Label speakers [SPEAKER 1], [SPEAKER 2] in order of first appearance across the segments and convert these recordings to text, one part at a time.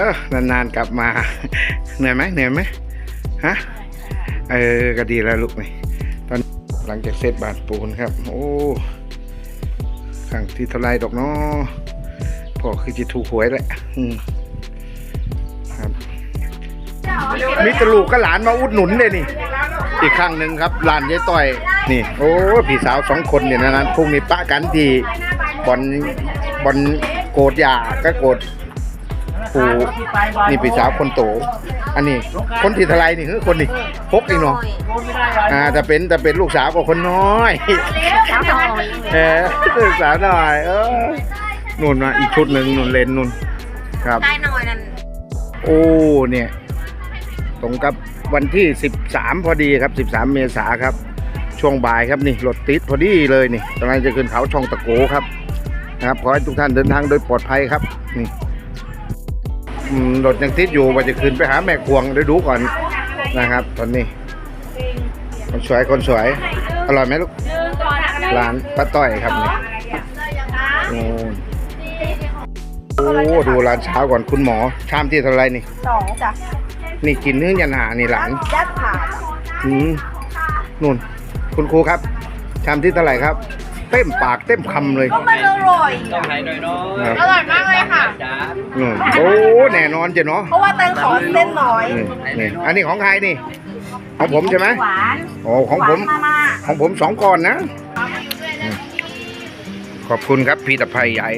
[SPEAKER 1] นี่เออนานๆกลับมา เหนื่อยไหมเหนื่อยไหมฮะเออก็ดีแล้วลูกนี่ตอนหลังจากเสร็จบาดปูนครับ โอ้ครั้งที่เท่าไรดอกเนาะพอคือจะถูกหวยแหละครับมีแตลูกก็หลานมาอุดหนุนเลยนี่ อีกครั้งหนึ่งครับหลานยายต้อย นี่ โอ้พี่สาวสองคนเนี่ยนะนั้นพรุ่งนี้ปะกันที่บอลบอลโกดยาก็โกด ปูนี่พี่สาวคนโต อันนี้ คนที่เทลายนี่คือคนนี่พกเองเนาะอ่าแต่เป็นแต่เป็นลูกสาวของคนน้อย
[SPEAKER 2] สาวน้อย
[SPEAKER 1] เออลูกสาวหน่อยเออนุ่นมาอีกชุดหนึ่งนุ่นเลนนุ่นครับ
[SPEAKER 2] ได้หน่อยนั่น
[SPEAKER 1] โอ้เนี่ย ตรงกับวันที่ 13 พอดีครับ 13 เมษาครับ ช่วงบ่ายครับนี่รถติดพอดีเลยนี่กำลังจะขึ้นเขาช่องตะโกครับนะครับขอให้ทุกท่านเดินทางโดยปลอดภัยครับนี่อืม รถยังติดอยู่ว่าจะขึ้นไปหาแม่ควงเดี๋ยวดูก่อนนะครับ ตอนนี้ คนสวยคนสวย อร่อยไหมลูกร้านป้าต้อยครับนี่โอ้โอ้ดูร้านเช้าก่อนคุณหมอ ชามที่เท่าไหรนี่
[SPEAKER 2] สองจ้ะ
[SPEAKER 1] นี่กินเนื้อยันหานี่หลาน
[SPEAKER 2] ยัดผ่า
[SPEAKER 1] อืมนู่น คุณครูครับ ชามที่เท่าไหร่ครับ เต็มปากเต็มคำเลย
[SPEAKER 2] ก็มันอร่อย
[SPEAKER 3] ต้องให้น้อย
[SPEAKER 1] ครับ
[SPEAKER 2] อร่อยมากเลยค่ะ
[SPEAKER 3] ๆจ้า
[SPEAKER 1] อืมโอ้แน่นอนจ้ะเนาะ
[SPEAKER 2] เพราะว่าแตงขอเส้นน้อย
[SPEAKER 1] นี่นี่อันนี้ของใครนี่ ของผมใช่ไหม
[SPEAKER 2] หวาน
[SPEAKER 1] โอ้ของ
[SPEAKER 2] หวา
[SPEAKER 1] ผ
[SPEAKER 2] น
[SPEAKER 1] ม
[SPEAKER 2] มามา
[SPEAKER 1] ของผมสองก้อนนะอืมขอบคุณครับพีตะไพใหญ่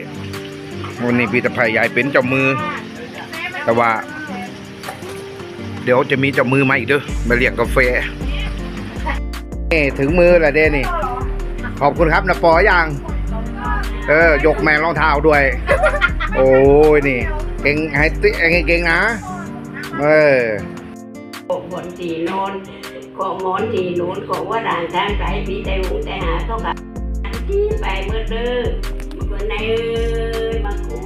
[SPEAKER 1] วันนี้พีตะไพใหญ่เป็นเจ้ามือ แต่ว่า เดี๋ยวจะมีเจ้ามือมาอีกเด้อมาเรียกกาแฟนี่ถึงมือแล้วเด้นี่ ขอบคุณครับนะปออย่าง เออ ยกแมงรองเท้าด้วย โอ้ยนี่ เก่งให้ติเก่งนะ เออ
[SPEAKER 4] บนที่โนอนของหมอนที่นูนของว่าด่านทางไกลปีแต่หุงแต่หาเขากับที่ไปเมื่อเด้อมันก็ในเอ้ยมาคู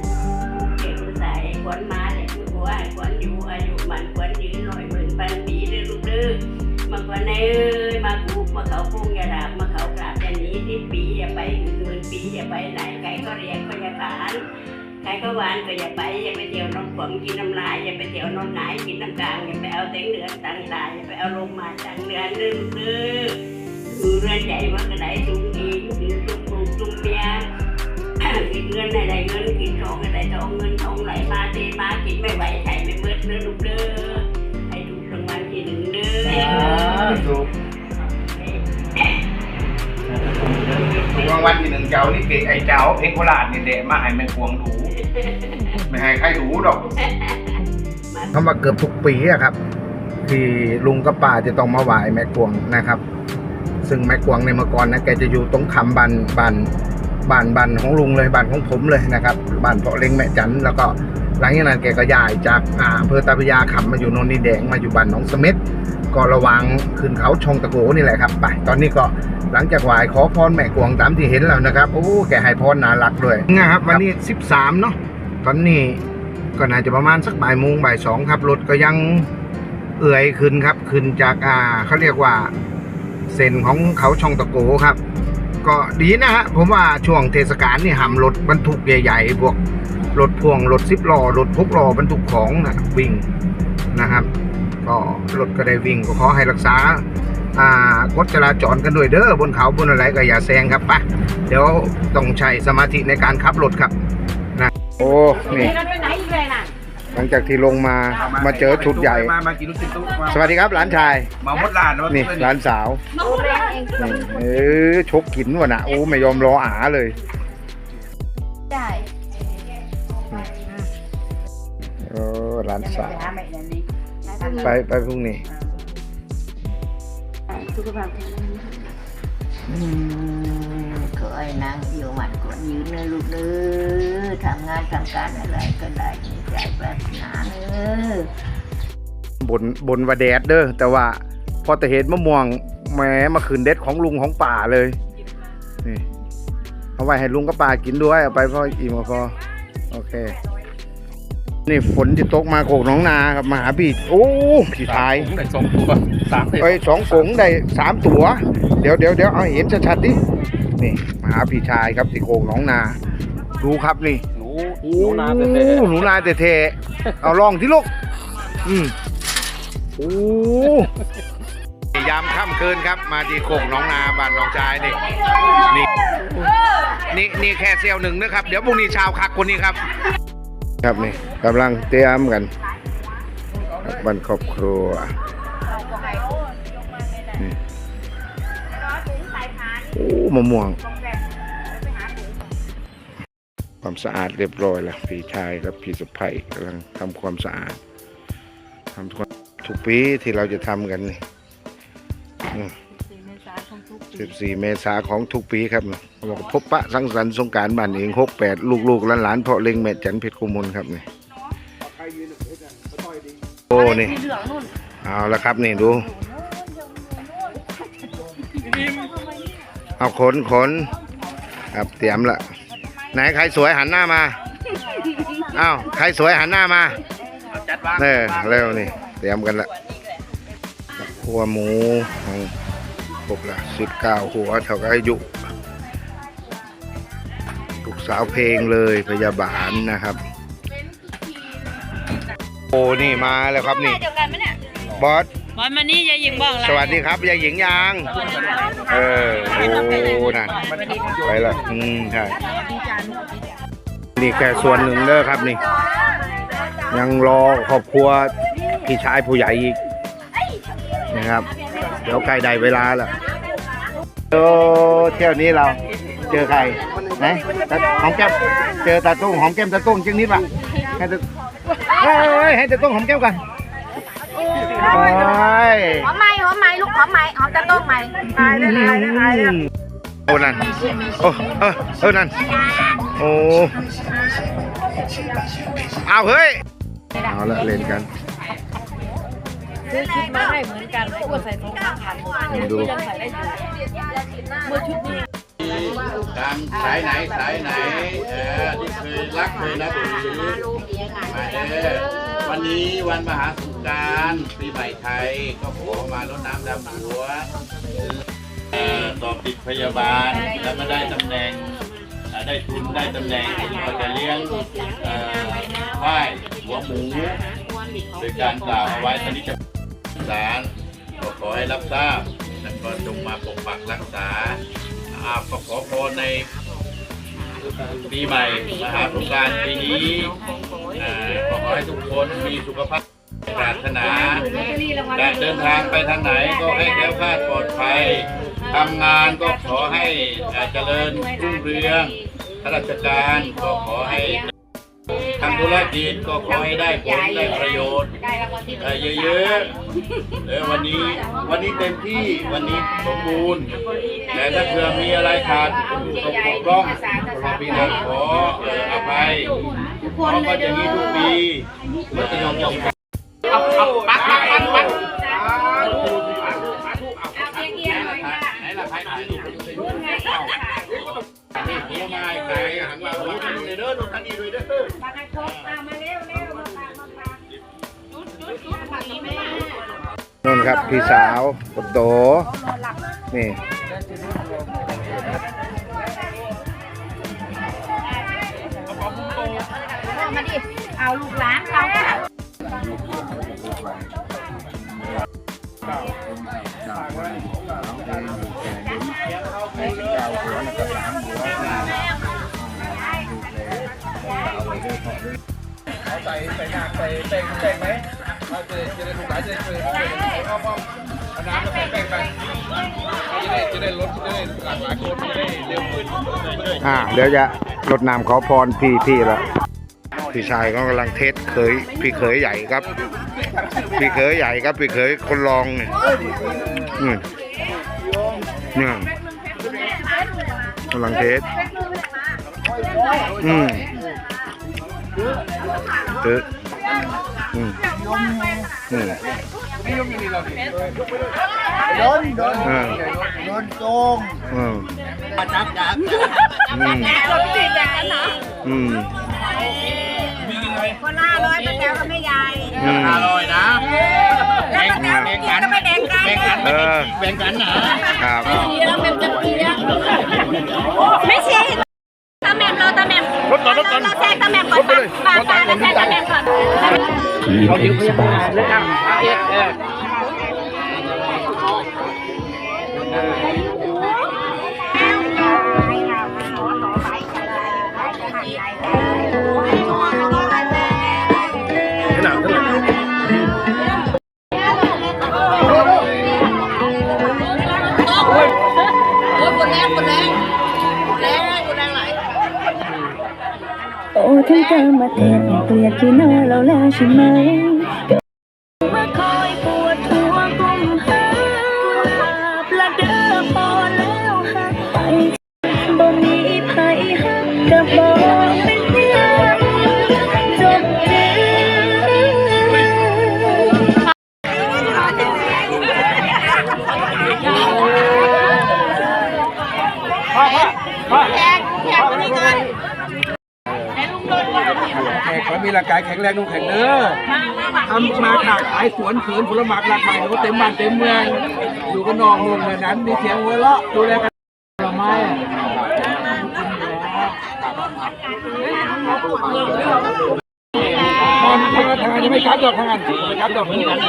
[SPEAKER 4] เก็บใส่ขวัญมาแหละคือว่าขวัญอยู่อายุมันขวัญยืนหน่อยหมื่นพันปีเด้อลูกเด้อมาขวัญในเอ้ยมาคูมาเขาพุงอย่าดาบมา นีที่ปีอย่าไปอื่นหมื่นปีอย่าไปไหนไก่ก็เรียกก็อย่าขานใครก็หวานก็อย่าไปอย่าไปเที่ยวนอนขวมกินน้ำลายอย่าไปเที่ยวนอนหงายกินน้ำกลางอย่าไปเอาเต็งเดือนตังตายอย่าไปเอาลมมาตังเดือนเด้อลูกเด้อเรือใหญ่ว่ากระไดจุงอีกคือจุงลูกจุงเมียกินเงินให้ได้เงินกินทองให้ได้ทองเงินทองไหลมาเทมากินไม่ไหวใช้ไม่เบิดเด้อลูกเด้อให้ถูกรางวัลที่หนึ่งเด้อ
[SPEAKER 1] วัลที่หนึ่งเจ้านี่เกไอ้เจ้าเอกโคลาดนี่เด็มาให้แม่ควงดูไม่ให้ใครดูดอกเขามาเกือบทุกปีอะครับ ที่ลุงกับป้าจะต้องมาไหว้แม่กวงนะครับ ซึ่งแม่กวงในเมื่อก่อนนะแกจะอยู่ตรงคำบันบันบันบันของลุงเลยบันของผมเลยนะครับบันเพาะเล้งแม่จันแล้วก็หลังจากนั้นแกก็ย้ายจากอำเภอตาพยาขับมาอยู่โนนดินแดงมาอยู่บ้านหนองเสม็ดก็ระวังขึ้นเขาชงตะโกนี่แหละครับ ไป ตอนนี้ก็ หลังจากไหว้ขอพรแม่กวงตามที่เห็นแล้วนะครับ โอ้ แกให้พรน่ารักด้วยนะครับ วันนี้ 13 เนาะ ตอนนี้ก็น่าจะประมาณสักบ่ายโมงบ่ายสองครับ รถก็ยังเอื่อยขึ้นครับ ขึ้นจากอ่าเขาเรียกว่าเส้นของเขาช่องตะโกครับ ก็ดีนะฮะ ผมว่าช่วงเทศกาลนี่หำรถบรรทุกใหญ่ๆพวกรถพ่วงรถสิบล้อรถพกล้อบรรทุกของนะวิ่งนะครับ ก็รถก็ได้วิ่งก็ขอให้รักษา อ่ากฎจราจรกันด้วยเด้อบนเขาบนอะไรก็อย่าแซงครับปะเดี๋ยวต้องใช้สมาธิในการขับรถครับนะโอ้นี่
[SPEAKER 2] รถไปไหนอีกเลยน่ะ
[SPEAKER 1] หลังจากที่ลงมามาเจอชุดใหญ่
[SPEAKER 3] มามากินลูกชิ้นตุ๊กมา
[SPEAKER 1] สวัสดีครับหลานชาย
[SPEAKER 3] มาหมดร้านแล้ว
[SPEAKER 1] นี่หลานสาว
[SPEAKER 2] มาพูดเองเอง
[SPEAKER 1] นี่เออชกกินวะนะโอ้ไม่ยอมรออาเลย
[SPEAKER 2] ได้
[SPEAKER 1] เออร้านสาวไปไปพรุ่งนี้
[SPEAKER 4] สุขภาพแข็งแรงอืมขอให้นางอยู่หมันกวนยืนนะลูกเด้อทำงานทำการอะไรก็ได้ในใจปรารถนาเด้อ
[SPEAKER 1] บนบนว่าแดดเด้อแต่ว่าพอแต่เห็นมะม่วงแหมมาขืนเด็ดของลุงของป่าเลยนี่เอาไว้ให้ลุงกับป่ากินด้วยเอาไปพออิ่มก็พอโอเค นี่ฝนที่ตกมาโขกหน้องนาครับมาหาพี่โอ้พี่ชาย
[SPEAKER 3] ได้สองตัวสามเต็ม
[SPEAKER 1] ไอ้ยสองกงได้สามตัว เดี๋ยวเดี๋ยวเดี๋ยวเอาเห็นชัดๆดินี่มาหาพี่ชายครับที่โขกหน้องนาดูครับนี่
[SPEAKER 3] หนูหนูนาเตะ
[SPEAKER 1] หนูนาเทๆเอาลองที่ลูกอืมโอ้ยามค่ำคืนครับมาที่โคกหน้องนาบ้านหน้องชายนี่นี่นี่นี่แค่เซลล์หนึ่งนะครับ เดี๋ยวพรุ่งนี้เชาวคักคนนี้ครับ ครับนี่กำลังเตรียมกันบันครอบครัวโอ้มะม่วง ความสะอาดเรียบร้อยแล้วพี่ชายกับพี่สะใภ้กำลังทำความสะอาดทำทุกปีที่เราจะทำกันนี่ สิบสี่เมษาของทุกปีครับเขาบอกพบปะสังสรรค์สงกรารบ้านเองหกแปดลูกๆหลานๆเพาะเล็งแม่จันเพชรกุมลครับนี่โอ้นี่เอาละครับนี่ดูเอาขนขนครับเตรียมละไหนใครสวยหันหน้ามาอ้าวใครสวยหันหน้ามา
[SPEAKER 3] จัดวาง
[SPEAKER 1] เออเร็วนี่เตรียมกันละหัวหมูของ ครบละสิบเก้าหัวเท่ากับอายุลูกสาวเพลงเลยพยาบาลนะครับ โอ้นี่มาแล้วครับนี่
[SPEAKER 2] เดียวกันไหมเนี่ย
[SPEAKER 1] บอส
[SPEAKER 5] บอลมานี่ยายหญิงบอกอะไร
[SPEAKER 1] สวัสดีครับยายหญิงยาง เออโอ้น่ะไปละอืมใช่นี่แค่ส่วนหนึ่งเด้อครับนี่ ยังรอครอบครัวพี่ชายผู้ใหญ่อีกนะครับ เดี๋ยวใกล้ได้เวลาแล้วโอ้เที่ยวนี้เราเจอใครไหนตาหอมแก้มเจอตาตุ้งหอมแก้มตาตุ้งจังนิดป่ะให้ตาเฮ้ยให้ตาตุ้งหอมแก้มกันโอ้ย
[SPEAKER 2] หอมไหมหอมไหมลูกหอมไหมหอมตะโต้งไหมตายเลยตายเลยตายเลย
[SPEAKER 1] โอ้นั่นโอ้เออเออนั่นโอ้เอาเฮ้ยเอาละเล่นกัน
[SPEAKER 2] ซื้อชุดมาให้เหมือนกันไอ้อ้วนใส่สองข้างพัน
[SPEAKER 1] ดู
[SPEAKER 2] ยังใส่ได้อยู่เมื่อชุดนี้
[SPEAKER 6] ดังสายไหนสายไหนเออที่เคยรักเคยนับถือมาเด้อวันนี้วันมหาสงกรารปีใหม่ไทยก็ขอมารดน้ำดำหัวเอ่อสอบติดพยาบาลแล้วมาได้ตำแหน่งได้ทุนได้ตำแหน่งก็จะเลี้ยงเอ่อไหว้หัวหมูโดยการกล่าวเอาไว้ตอนนี้จะ สารก็ขอให้รับทราบแล้วก็จงมาปกปักรักษาอาก็ขอพรในปีใหม่มหาสงกรารปีนี้อ่าขอให้ทุกคนมีสุขภาพปรารถนาการเดินทางไปทางไหนก็ให้แคล้วคลาดปลอดภัยทำงานก็ขอให้อ่เจริญรุ่งเรืองข้าราชการก็ขอให้ ทำธุรกิจก็ขอให้ได้ผลได้ประโยชน์เออเยอะๆเออวันนี้วันนี้เต็มที่วันนี้สมบูรณ์ แต่ถ้าเผื่อมีอะไรขาดตกบกพร่องพี่น้องขอเอ่ออภัยขอก็อย่างนี้ทุกปีมัธยมยงเอาเอาปักปักปักปัก นี่หัวไม้ไก่หันมาหัวทันนี่เด้อลูทันนี่ด้วยเด้อ
[SPEAKER 1] นู่นครับพี่สาวคนโตนี่
[SPEAKER 2] มาดิเอาลูกหลานเรา เอา
[SPEAKER 3] ใส่ใส่หน้าใส่แป้งแป้งไหมเราจจะได้ลูกหลานจะได้เคยพ่อพ่อเอาน้ำมาใส่แป้งไปจะได้จะได้ลดจะได้หลากหลายคนจะได้เร็วขึ้น
[SPEAKER 1] อ่าเดี๋ยวจะรดน้ำขอพรพี่พี่ละพี่ชายก็กำลังเทสเคยพี่เคยใหญ่ครับ พี่เคยใหญ่ครับ พี่เคยคนรองเนี่ยเนี่ยกำลังเทสอืม เอออืมอืม
[SPEAKER 3] โดนโดน
[SPEAKER 1] อืม
[SPEAKER 3] โดนโจง
[SPEAKER 1] อืม
[SPEAKER 3] จับจับ
[SPEAKER 1] อืม
[SPEAKER 2] เราไม่ติดอย่างนั้นเหรอ
[SPEAKER 1] อืม
[SPEAKER 2] คนละร้อยป้าแก้วก็ไม่ใหญ่
[SPEAKER 1] อืม
[SPEAKER 6] อร่อยนะ
[SPEAKER 2] แล้วป้าแก้วกินก็ไม่แดงกัน
[SPEAKER 6] แบ่งกัน
[SPEAKER 1] เออ
[SPEAKER 6] แบ่งกันนะ
[SPEAKER 1] ครับ
[SPEAKER 2] ไม่ใช่ ทำแม่มรอตาแม่ม
[SPEAKER 1] รถก่อนรถก่อน
[SPEAKER 2] เราแทรกตาแม่มก่อน
[SPEAKER 1] รถไปเลย
[SPEAKER 2] ปากปากแล้วแทรกตาแม่มก่อน
[SPEAKER 3] เอาอยู่พยาบาลเลยอะเอาเอ็ดเออ
[SPEAKER 1] เกิ
[SPEAKER 5] นมาเต็มเกลียดที่หน้าเราแล้วใช่ไหม
[SPEAKER 3] สวนสวนผลไม้หลากหลายโอ้เต็มบ้านเต็มเมือง อยู่กับน้องนุ่งเหมือนนั้น มีเสียงหัวเราะดูแลกันผลไม้ตอนทางทางจะไม่กลับดอกทางนั้นไม่กลับดอกนี่กันเล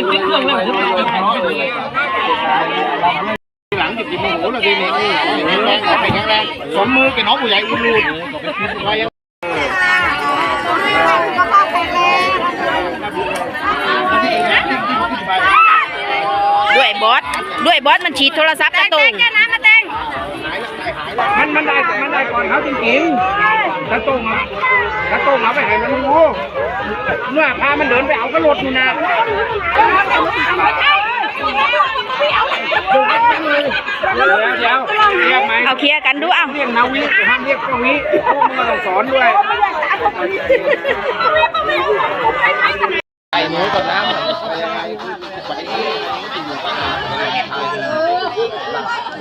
[SPEAKER 3] ยติดเครื่องแล้ว
[SPEAKER 1] หลังจะกินโมโหเราดีนี่แข็งแรงไปแข็งแรงสมมือกับน้องผู้ใหญ่อุ่นรูดไว้ยัง
[SPEAKER 2] ด้วย บอสด้วยบอสมันฉีดโทรศัพท์กระตุงมั
[SPEAKER 3] นมันได้มันได้ก่อนเขาจริงๆกระต้งอะกระต้งเอาไปให้มันรู้เมื่อพามันเดินไปเอากระโดดนู่นะเอา
[SPEAKER 2] เคลียร์กันดูเอา
[SPEAKER 3] เรียกนาวิห้ามเรียกกวิพวกมึงต้องสอนด้วย
[SPEAKER 1] ไอ้หนูกับน้ำไปยังไงไป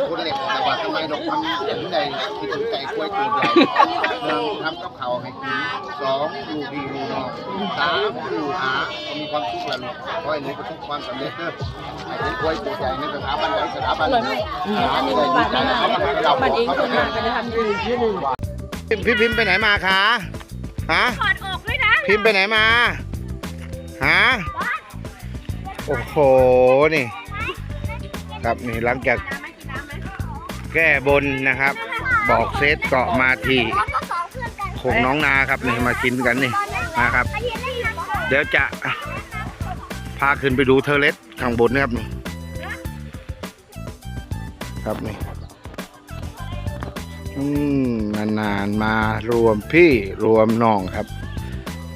[SPEAKER 1] คนเหล็กแต่ ว่าทำไมดอกทำถึงในที่ถึงใจกล้วยตัวใหญ่หนึ่งทำกับเขาให้กินสองดูดีดูนองสามดูหามีความสุขแล้วลูกขอให้หนูประสบความสำเร็จเด้อให้เป็นกล้วยตัวใหญ่ในสถาบันใดสถาบันไหนึ่งหาไม่ได้ดีใจเขามาหาเราเขาจะทำพี่พิมพ์ไปไหนมาคะฮะ
[SPEAKER 2] ถอดออกด้วยนะ
[SPEAKER 1] พิมพ์ไปไหนมาฮะโอ้โหนี่ ครับนี่หลังจาก แก้บนนะครับ บอกเซตเกาะมาที่โคงน้องนาครับนี่มากินกันนี่นะครับ เดี๋ยวจะพาขึ้นไปดูเทเลสข้างบนนะครับนี่ครับนี่อืมนานมารวมพี่รวมน้องครับ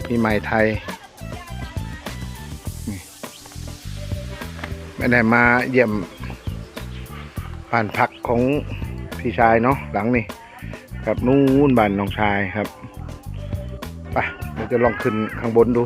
[SPEAKER 1] พี่ใหม่ไทยนี่ไม่ได้มาเยี่ยม บ้านพักของพี่ชายเนาะหลังนี่ครับนู่นบ้านน้องชายครับไปเราจะลองขึ้นข้างบนดู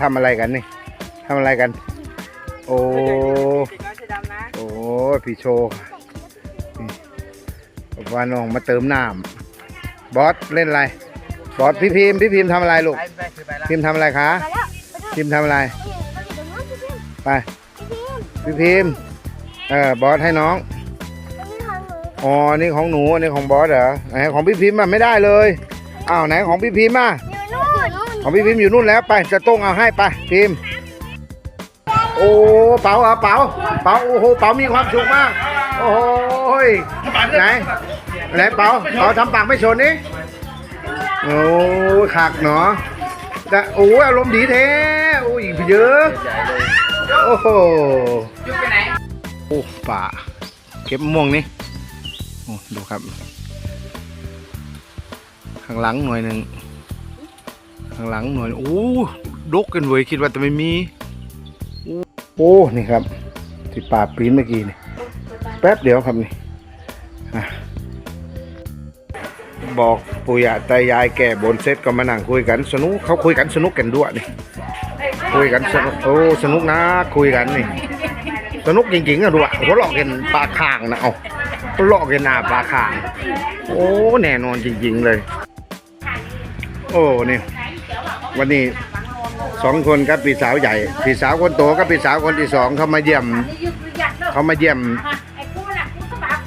[SPEAKER 1] ทำอะไรกันนี่ทำอะไรกัน โอ้โอ้พี่โชว์นี่ว่าน้องมาเติมน้ำบอสเล่นอะไรบอสพี่พิมพ์พี่พิมพ์ทำอะไรลูกพิมพ์ทำอะไรคะพิมพ์ทำอะไร ไปพี่พิมพ์เออบอสให้น้องอ๋อนี่ของหนูอันนี้ของบอสเหรอไหนของพี่พิมพ์อะไม่ได้เลยอ้าวไหนของพี่พิมพ์อะ ของพี่พิมพ์อยู่นู่นแล้วไปจะต้องเอาให้ไปพิมพ์โอ้เป๋าเหรอเป๋าเป๋าโอ้โหเป๋ามีความสุขมาก โอ้โหยไหนไหนเป๋าเป๋าทำปากไม่ชนนี่โอ้ยขากเนาะแต่โอ้ยอารมณ์ดีแท้โอ้ยเยอะโอ้โหโอ้ป่าเก็บม่วงนี่โอ้ดูครับ ข้างหลังหน่วยหนึ่ง ข้างหลังหน่อยโอ้ดกกันเว้ยคิดว่าจะไม่มี โอ้นี่ครับ ที่ป่าปีนเมื่อกี้นี่แป๊บเดียวครับนี่บอกปู่ย่าตายายแก่บนเซตก็มานั่งคุยกันสนุกเขาคุยกันสนุกกันด้วยนี่คุยกันสนุกโอ้สนุกนะคุยกันนี่ สนุกจริงๆอะดูอะหัวหลอกกันปลาคางนะเอาหลอกกันหน้าปลาคาง โอ้แน่นอนจริง ๆเลย โอ้นี่ วันนี้สองคนกับพี่สาวใหญ่พี่สาวคนโตกับพี่สาวคนที่สองเขามาเยี่ยม เขามาเยี่ยม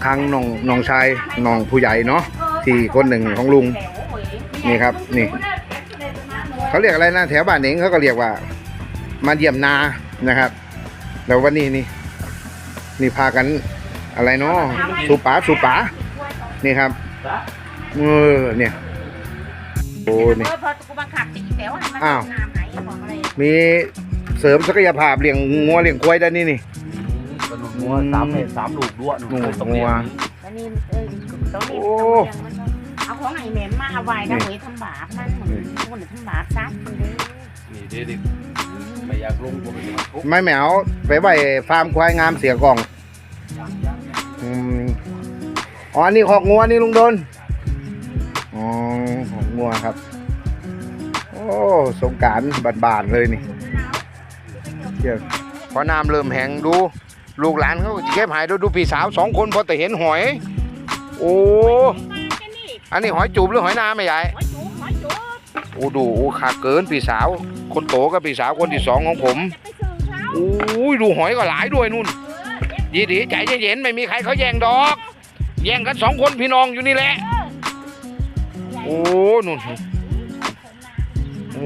[SPEAKER 1] ครั้งน้องน้องชายน้องผู้ใหญ่เนาะที่คนหนึ่งของลุงนี่ครับนี่เขาเรียกอะไรนะแถวบ้านเองเขาก็เรียกว่า มาเยี่ยมนานะครับแล้ววันนี้นี่นี่พากันอะไรเนาะสูป๋าสูป๋านี่ครับเออเนี่ย โอ้นี่
[SPEAKER 2] พอกูบังคับจะอีแป๋วให้มัน
[SPEAKER 1] อ้าว
[SPEAKER 2] น้ำไหนบอกอะไร
[SPEAKER 1] มีเสริมศักยภาพเลี้ยงงัวเลี้ยงควายได้นี่นี่
[SPEAKER 3] สนุกงัวสามเม็ดสามลูกด้วย
[SPEAKER 1] หนูงัว
[SPEAKER 2] แล้วนี่เออต้องรีบ
[SPEAKER 1] โอ้
[SPEAKER 2] ต้องเลี้ยงมันเอาของไอ้แม่มาเอาไว้นะเว้ยทำบาปมันเหมือนคนทำบาปซัดมันเลย
[SPEAKER 3] นี่เด็กไม่อยากลงผมจะมาทุบ
[SPEAKER 1] ไม่แมวไปไว้ฟาร์มควายงามเสียกล่องอืมอ๋ออันนี่ขอกงัวนี่ลุงดน อ๋อัวครับ โอ้สงการบานๆเลยนี่เชี่ยพอน้ำเริ่มแห้งดู ลูกหลานเขาก็เก็บหายดูดูพี่สาวสองคนพอแต่เห็นหอย โอ้อันนี้หอยจูบหรือหอยนาไม่ใหญ่โอ้ดูโอ้ขาเกินพี่สาว คนโตกับพี่สาวคนที่สองของผมโอ้ยดูหอยก็หลายด้วยนู่นยีดีใจเย็นๆไม่มีใครเขาแย่งดอก แย่งกันสองคนพี่น้องอยู่นี่แหละ โอ้นู่นโอ้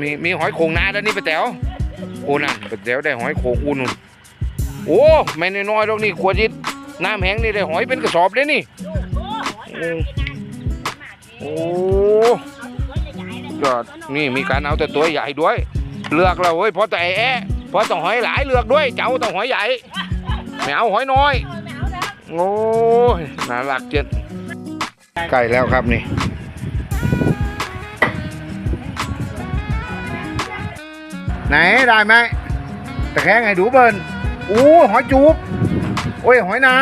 [SPEAKER 1] มีมีหอยโขงนาแล้วนี่ป้าแต๋วโอ้นั่นป้าแต๋วได้หอยโขงอูนุ่นโอ้ไม่น้อยๆหรอกนี่ขวดจิตน้ำแห้งนี่ได้หอยเป็นกระสอบเลยนี่โอ้ก็นี่มีการเอาแต่ตัวใหญ่ด้วย เลือกแล้วเว้ยเพราะแต่ไอ้แอะเพราะต้องหอยหลายเลือกด้วย เจ้าต้องหอยใหญ่ไม่เอาหอยน้อยโอ้น่ารักเจ็ดใกล้แล้วครับนี่ ไหนได้ไหมตะแคงให้ดูเบิ้ลอู้หอยจูบโอ้ยหอยนา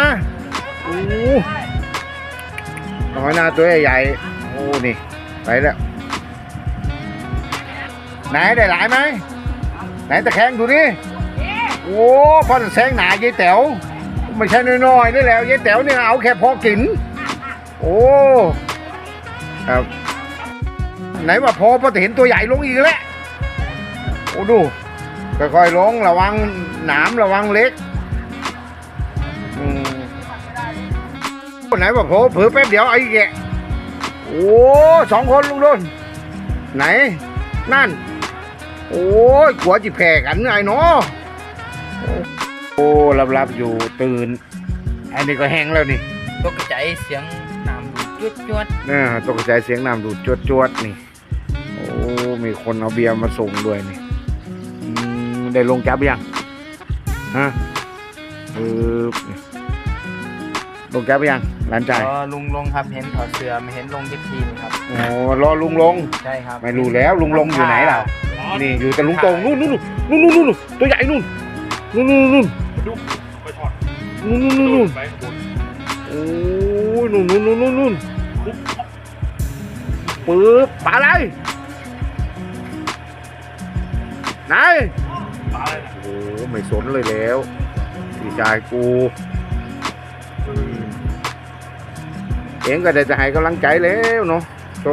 [SPEAKER 1] อู้หอยนาตัวใหญ่ๆโอ้นี่ไปแล้วไหนได้หลายไหมไหนตะแคงดูดิโอ้พอแซงหนายายแต๋วไม่ใช่น้อยๆนี่แหละยายแต๋วเนี่ยเอาแค่พอกิน โอ้ครับไหนว่าพอพอแต่เห็นตัวใหญ่ลงอีกแล้ว โอ้ดูค่อยๆลงระวังหนามระวังเล็กอืมไหนว่าพอเผือแป๊บเดียวไอ้แกะโอ้สองคนลุงโดนไหน นั่น โอ้ยขัวจิแผ่กันไงเนาะโอ้รับรับๆอยู่ตื่น อันนี้ก็แห้งแล้วนี่
[SPEAKER 7] ตกใจเสียงน้ำดูดจุดจวด
[SPEAKER 1] น่าตกใจเสียงน้ำดูดจวดจวดๆนี่ โอ้ มีคนเอาเบียร์มาส่งด้วยนี่อืม ได้ลงจับยังฮะเออนี่ลงจับยังหลานใจ
[SPEAKER 7] พอลุงลงครับเห็นถอดเสื้อไม่เห็นลงยักทีนครับ
[SPEAKER 1] โอ้รอลุงลง
[SPEAKER 7] ใช่ครับ
[SPEAKER 1] ไม่รู้แล้วลุงลงอยู่ไหนล่ะนี่อยู่แต่ลุงตรงนู่นนู่นนู่นนู่นนู่นตัวใหญ่นู่นนู่นนู่นนู่น
[SPEAKER 3] ดูไปถอด
[SPEAKER 1] นู่นนู่นนู่นนู่น
[SPEAKER 3] ไปบน
[SPEAKER 1] โอ้ยนู่นนู่นนู่นนู่นนู่นปึ๊บปลาอะไรไหน
[SPEAKER 3] ปลาอะไร
[SPEAKER 1] โอ้ไม่สนเลยแล้วพี่ชายกูอืมเองก็ได้จะให้กำลังใจแล้วเนาะโต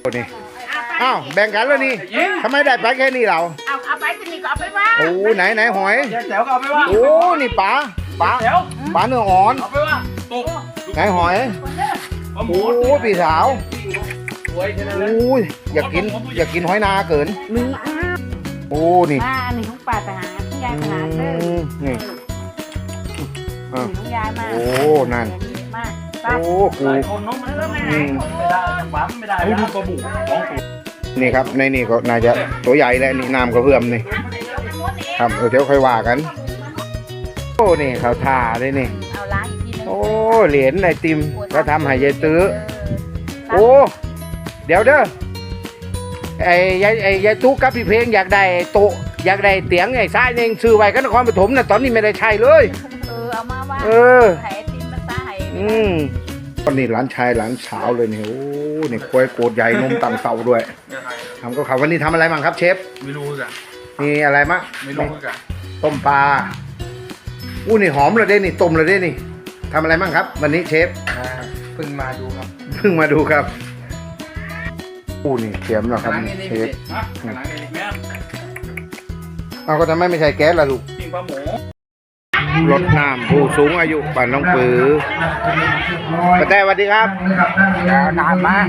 [SPEAKER 1] โอ้นี่อ้าวแบ่งกันแล้วนี่ทำไมได้ไปแค่นี้เรา
[SPEAKER 2] เอาเอาไปจะมีก็เอาไปว่าง
[SPEAKER 1] โอ้ไหนไหนหอย
[SPEAKER 3] ยายแจ๋วก็เอาไปว่า
[SPEAKER 1] โอ้นี่ปลาปลา
[SPEAKER 3] แจ๋ว
[SPEAKER 1] ปลาเนื้ออ่อน
[SPEAKER 3] เอาไปว่าตุก
[SPEAKER 1] ไหนหอย
[SPEAKER 3] ปลาหมู
[SPEAKER 1] โอ้พี่สาว
[SPEAKER 3] สวยแค่นั้น
[SPEAKER 1] โอ
[SPEAKER 3] เลย้
[SPEAKER 1] ยอยากกินอยากกินหอยนาเกิน
[SPEAKER 2] มีอ้า
[SPEAKER 1] โอ้นี่
[SPEAKER 2] อ่าอันนี้ของป้าทหารที่ยาย
[SPEAKER 1] อื
[SPEAKER 2] ทหารเด้อ
[SPEAKER 1] มนี่อะ
[SPEAKER 2] ของยายมา
[SPEAKER 1] โอ้นั่น
[SPEAKER 2] มา
[SPEAKER 1] โอ้กู
[SPEAKER 3] หลายคนเน้องมันไม่ได้ไม่ได้ปั๊มไม่ได้ดูปลาหมูของกู
[SPEAKER 1] นี่ครับในนี่ก็น่าจะตัวใหญ่แล้วนี่น้ำก็เพิ่มนี่ครับเดี๋ยวค่อยว่ากัน โอ้นี่เขาทาเลยนี่
[SPEAKER 2] เอาล้างอีกทีนึง
[SPEAKER 1] โอ้เหรียญไอติมก็ทำให้ยายตื้อโอ้ เดี๋ยวเด้อ ไอ้ยายไอ้ยายตุ๊กกับพี่เพลงอยากได้โต๊ะอยากได้เตียงไอ้ซ้ายเองซื้อไว้กันนครปฐมน่ะตอนนี้ไม่ได้ใช้เลย
[SPEAKER 2] เออเอามาว่า
[SPEAKER 1] เออ
[SPEAKER 2] ไข่ไอติมมาตาไห้
[SPEAKER 1] อืมตอนนี้หลานชายหลานสาวเลยนี่โอ้นี่ควยโกดใหญ่นมตังเต่าด้วยทำก็ขาววันนี้ทำอะไรบ้างครับเชฟ
[SPEAKER 3] ไม่รู้จ้ะ
[SPEAKER 1] มีอะไรมะ
[SPEAKER 3] ไม่รู้เหมือนกัน
[SPEAKER 1] ต้มปลาอู้นี่หอมเลยเด้นี่ต้มเลยเด้นี่ทำอะไรบ้างครับ วันนี้เชฟ
[SPEAKER 7] เพิ่งมาดูครับ
[SPEAKER 1] เพิ่งมาดูครับ อู้นี่เตรียมแล้วครับเชฟ
[SPEAKER 3] ฮะขนาดนี้แม่
[SPEAKER 1] เอาก็ทำไมไม่ใช่แก๊สล่ะลูก
[SPEAKER 3] ปิ้งปลาหมู
[SPEAKER 1] รถน้ำผู้สูงอายุบ้านน้องปือป้าแต่สวัสดีครับ
[SPEAKER 7] ยาวนานมาก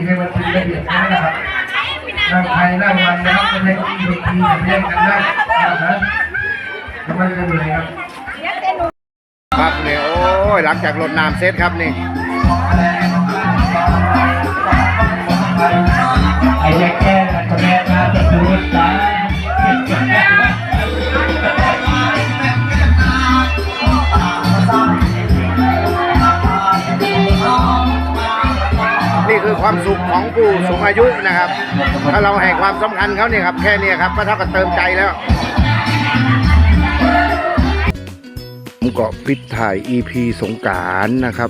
[SPEAKER 1] นั่งไทยนั่งมันนะครับไม่ใช่ที่ดีที่เรียกกันนั่งนะทำไมจะเหนื่อยครับครับเนี่ยโอ้ยหลังจากรถน้ำเสร็จครับนี่
[SPEAKER 8] ไอ้แย่แก่คนแรกนะจะพูดตา
[SPEAKER 1] นี่คือความสุขของผู้สูงอายุนะครับ ถ้าเราให้ความสำคัญเขาเนี่ยครับ แค่นี้ครับก็เท่ากับเติมใจแล้วผมก็ปิดถ่าย EP สงการนะครับ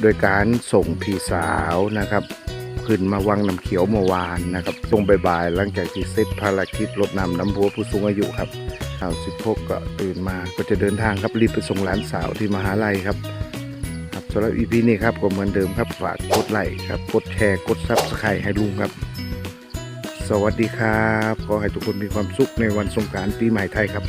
[SPEAKER 1] โดยการส่งพี่สาวนะครับ ขึ้นมาวังน้ำเขียวเมื่อวานนะครับตรงบ่ายๆหลังจากที่เสร็จภารกิจรดน้ำน้ำพัวผู้สูงอายุครับข่าวสิบหกก็ตื่นมาก็จะเดินทางครับรีบไปส่งหลานสาวที่มหาลัยครับครับสำหรับ EP นี้ครับก็เหมือนเดิมครับฝากกดไลค์ครับกดแชร์กดซับสไครต์ให้ลุงครับ สวัสดีครับขอให้ทุกคนมีความสุขในวันสงกรารปีใหม่ไทยครับ